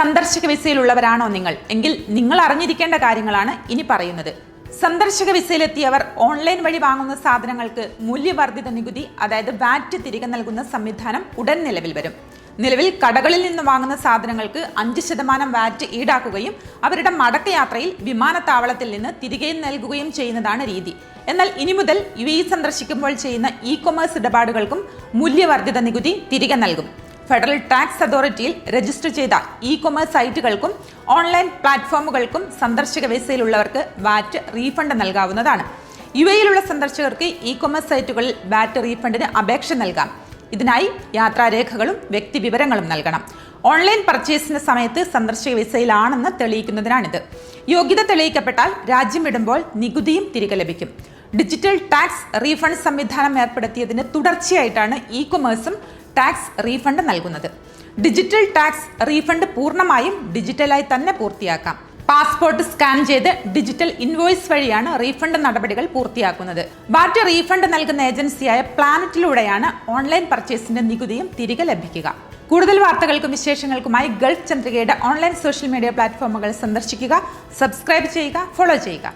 സന്ദർശക വിസയിലുള്ളവരാണോ നിങ്ങൾ? എങ്കിൽ നിങ്ങൾ അറിഞ്ഞിരിക്കേണ്ട കാര്യങ്ങളാണ് ഇനി പറയുന്നത്. സന്ദർശക വിസയിലെത്തിയവർ ഓൺലൈൻ വഴി വാങ്ങുന്ന സാധനങ്ങൾക്ക് മൂല്യവർദ്ധിത നികുതി അതായത് വാറ്റ് തിരികെ നൽകുന്ന സംവിധാനം ഉടൻ നിലവിൽ വരും. നിലവിൽ കടകളിൽ നിന്ന് വാങ്ങുന്ന സാധനങ്ങൾക്ക് അഞ്ച് ശതമാനം വാറ്റ് ഈടാക്കുകയും അവരുടെ മടക്കയാത്രയിൽ വിമാനത്താവളത്തിൽ നിന്ന് തിരികെ നൽകുകയും ചെയ്യുന്നതാണ് രീതി. എന്നാൽ ഇനി മുതൽ യു സന്ദർശിക്കുമ്പോൾ ചെയ്യുന്ന ഇ കൊമേഴ്സ് ഇടപാടുകൾക്കും മൂല്യവർദ്ധിത നികുതി തിരികെ നൽകും. ഫെഡറൽ ടാക്സ് അതോറിറ്റിയിൽ രജിസ്റ്റർ ചെയ്ത ഇ കൊമേഴ്സ് സൈറ്റുകൾക്കും ഓൺലൈൻ പ്ലാറ്റ്ഫോമുകൾക്കും സന്ദർശക വിസയിലുള്ളവർക്ക് വാറ്റ് റീഫണ്ട് നൽകാവുന്നതാണ്. യു എയിലുള്ള സന്ദർശകർക്ക് ഇ കൊമേഴ്സ് സൈറ്റുകളിൽ വാറ്റ് റീഫണ്ടിന് അപേക്ഷ നൽകാം. ഇതിനായി യാത്രാരേഖകളും വ്യക്തിവിവരങ്ങളും നൽകണം. ഓൺലൈൻ പർച്ചേസിന്റെ സമയത്ത് സന്ദർശക വിസയിലാണെന്ന് തെളിയിക്കുന്നതിനാണിത്. യോഗ്യത തെളിയിക്കപ്പെട്ടാൽ രാജ്യം വിടുമ്പോൾ നികുതിയും തിരികെ ലഭിക്കും. ഡിജിറ്റൽ ടാക്സ് റീഫണ്ട് സംവിധാനം ഏർപ്പെടുത്തിയതിന് തുടർച്ചയായിട്ടാണ് ഇ കൊമേഴ്സും ടാക്സ് റീഫണ്ട് നൽകുന്നത്. ഡിജിറ്റൽ ടാക്സ് റീഫണ്ട് പൂർണമായും ഡിജിറ്റലായി തന്നെ പൂർത്തിയാക്കാം. പാസ്പോർട്ട് സ്കാൻ ചെയ്ത് ഡിജിറ്റൽ ഇൻവോയ്സ് വഴിയാണ് റീഫണ്ട് നടപടികൾ പൂർത്തിയാക്കുന്നത്. ബാറ്റ് റീഫണ്ട് നൽകുന്ന ഏജൻസിയായ പ്ലാനറ്റിലൂടെയാണ് ഓൺലൈൻ പർച്ചേസിന്റെ നികുതിയും തിരികെ ലഭിക്കുക. കൂടുതൽ വാർത്തകൾക്കും വിശേഷങ്ങൾക്കുമായി ഗൾഫ് ചന്ദ്രികയുടെ ഓൺലൈൻ സോഷ്യൽ മീഡിയ പ്ലാറ്റ്ഫോമുകൾ സന്ദർശിക്കുക സബ്സ്ക്രൈബ് ചെയ്യുക ഫോളോ ചെയ്യുക.